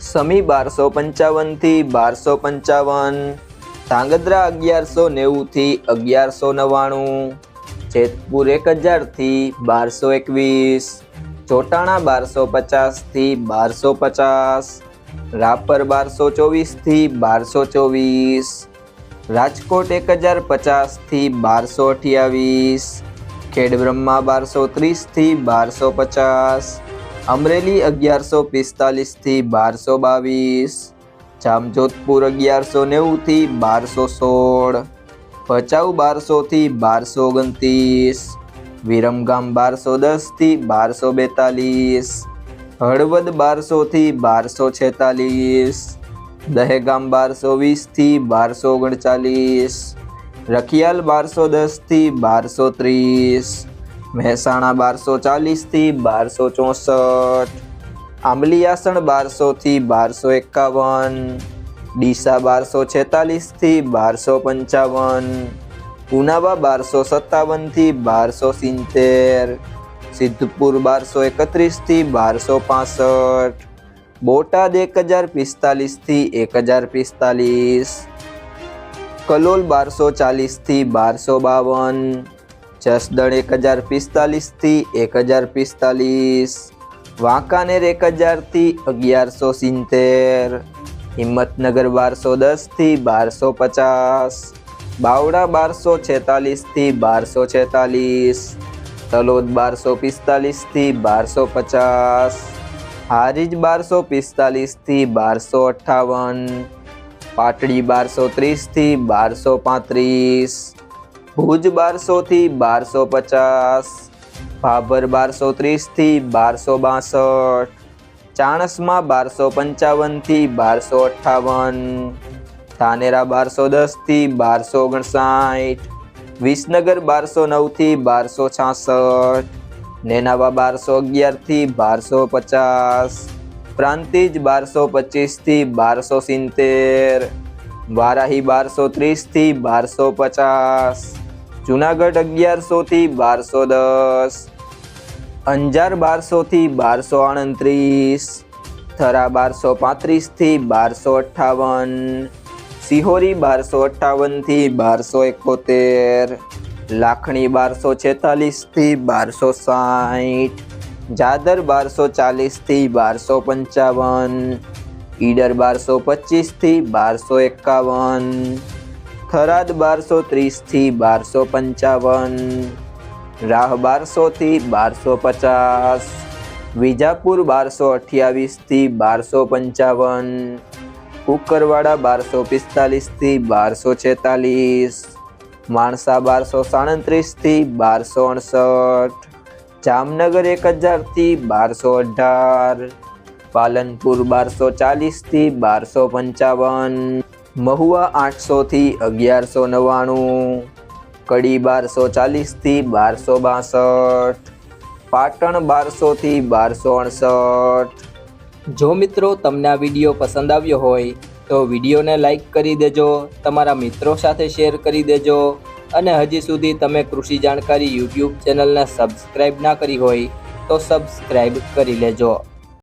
સમી બારસો પંચાવનથી બારસો પંચાવન. ધાંગધ્રા અગિયારસો નેવુંથી અગિયારસો નવ્વાણું. જેતપુર એક હજારથી બારસો એકવીસ. ચોટાણા બારસો પચાસથી બારસો પચાસ. રાપર બારસો ચોવીસથી બારસો ચોવીસ. રાજકોટ એક હજાર પચાસથી બારસો અઠ્યાવીસ. ખેડબ્રહ્મા બારસો ત્રીસથી બારસો પચાસ. અમરેલી અગિયારસો પિસ્તાલીસથી બારસો બાવીસ, જામજોધપુર અગિયારસો નેવુંથી બારસો સોળ, ભચાઉ બારસોથી બારસો ઓગણત્રીસ, વિરમગામ બારસો દસથી બારસો બેતાલીસ, હળવદ બારસોથી બારસો છેતાલીસ, દહેગામ બારસો વીસથી બારસો ઓગણચાલીસ, રખિયાલ બારસો દસથી બારસો ત્રીસ મહેસાણા બારસો ચાલીસથી બારસો ચોસઠ. આંબલીયાસણ બારસોથી બારસો એકાવન. ડીસા બારસો છેતાલીસથી બારસો પંચાવન. ઉનાવા બારસો સત્તાવનથી બારસો સિત્તેર. સિદ્ધપુર બારસો એકત્રીસથી બારસો પાસઠ. બોટાદ એક હજાર પિસ્તાલીસથી એક હજાર પિસ્તાલીસ. કલોલ બારસો ચાલીસથી બારસો બાવન. જસદણ એક હજાર પિસ્તાલીસથી એક હજાર પિસ્તાલીસ. વાંકાનેર એક હજારથી અગિયારસો સિત્તેર. હિંમતનગર બારસો દસથી બારસો પચાસ. બાવડા બારસો છેતાલીસથી બારસો છેતાલીસ. તલોદ બારસો પિસ્તાલીસથી બારસો પચાસ. હારીજ બારસો પિસ્તાલીસથી બારસો અઠ્ઠાવન પાટડી બારસો ત્રીસથી બારસો પાંત્રીસ. ભુજ બારસોથી બારસો પચાસ, ભાભર બારસો ત્રીસથી બારસો બાસઠ, ચાણસમાં બારસો પંચાવનથી બારસો અઠ્ઠાવન, ધાનેરા બારસો દસથી બારસો ઓગણસાઠ, વિસનગર બારસો નવથી બારસો છાસઠ, નેનાવા બારસો અગિયારથી બારસો પચાસ, પ્રાંતિજ બારસો પચીસથી બારસો સિત્તેર વારાહી બારસો ત્રીસથી બારસો પચાસ. જુનાગઢ અગિયારસોથી બારસો દસ. અંજાર બારસોથી બારસો આડત્રીસ થરા બારસો પાંત્રીસથી બારસો અઠ્ઠાવન. સિહોરી બારસો અઠ્ઠાવનથી બારસો એકોતેર. લાખણી બારસો છેતાલીસથી બારસો સાઠ જાદર બારસો ચાલીસથી બારસો પંચાવન. ઈડર બારસો પચીસથી બારસો એકાવન, થરાદ બારસો ત્રીસથી બારસો પંચાવન, રાહ બારસોથી બારસો પચાસ, વિજાપુર બારસો અઠ્યાવીસથી બારસો પંચાવન, કુકરવાડા બારસો પિસ્તાલીસથી બારસો છેતાલીસ, માણસા બારસો સાડત્રીસથી બારસો અડસઠ, જામનગર એક હજારથી બારસો અઢાર પાલનપુર બારસો ચાલીસથી બારસો પંચાવન, મહુવા આઠસોથી અગિયારસો નવ્વાણું, કડી બારસો ચાલીસથી બારસો બાસઠ, પાટણ બારસોથી બારસો અડસઠ. જો મિત્રો તમને આ વીડિયો પસંદ આવ્યો હોય, તો વિડીયોને લાઈક કરી દેજો, તમારા મિત્રો સાથે શેર કરી દેજો, અને હજી સુધી તમે કૃષિ જાણકારી યુટ્યુબ ચેનલને સબસ્ક્રાઈબ ના કરી હોય, તો સબસ્ક્રાઈબ કરી લેજો.